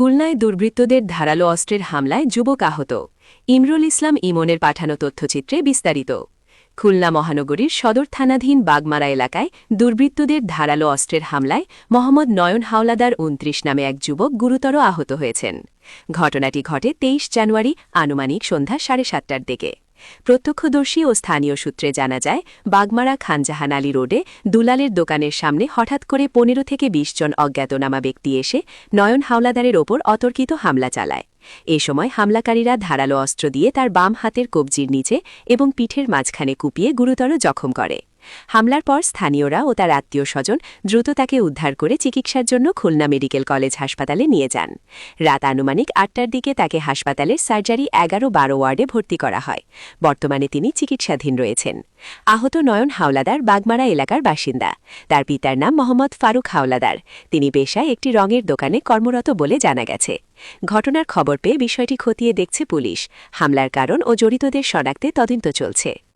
খুলনায় দুর্বৃত্তদের ধারালো অস্ত্রের হামলায় যুবক আহত। ইমরুল ইসলাম ইমনের পাঠানো তথ্যচিত্রে বিস্তারিত। খুলনা মহানগরীর সদর থানাধীন বাগমারা এলাকায় দুর্বৃত্তদের ধারালো অস্ত্রের হামলায় মোহাম্মদ নয়ন হাওলাদার উনত্রিশ নামে এক যুবক গুরুতর আহত হয়েছেন। ঘটনাটি ঘটে তেইশ জানুয়ারি আনুমানিক সন্ধ্যা সাড়ে সাতটার দিকে। প্রত্যক্ষদর্শী ও স্থানীয় সূত্রে জানা যায়, বাগমারা খানজাহান আলী রোডে দুলালের দোকানের সামনে হঠাৎ করে পনেরো থেকে ২০ জন অজ্ঞাতনামা ব্যক্তি এসে নয়ন হাওলাদারের ওপর অতর্কিত হামলা চালায়। এ সময় হামলাকারীরা ধারালো অস্ত্র দিয়ে তার বাম হাতের কবজির নিচে এবং পিঠের মাঝখানে কুপিয়ে গুরুতর জখম করে। হামলার পর স্থানীয়রা ও তার আত্মীয় স্বজন দ্রুত তাকে উদ্ধার করে চিকিৎসার জন্য খুলনা মেডিকেল কলেজ হাসপাতালে নিয়ে যান। রাত আনুমানিক আটটার দিকে তাকে হাসপাতালের সার্জারি এগারো বারো ওয়ার্ডে ভর্তি করা হয়। বর্তমানে তিনি চিকিৎসাধীন রয়েছেন। আহত নয়ন হাওলাদার বাগমারা এলাকার বাসিন্দা। তার পিতার নাম মোহাম্মদ ফারুক হাওলাদার। তিনি পেশায় একটি রঙের দোকানে কর্মরত বলে জানা গেছে। ঘটনার খবর পেয়ে বিষয়টি খতিয়ে দেখছে পুলিশ। হামলার কারণ ও জড়িতদের শনাক্তে তদন্ত চলছে।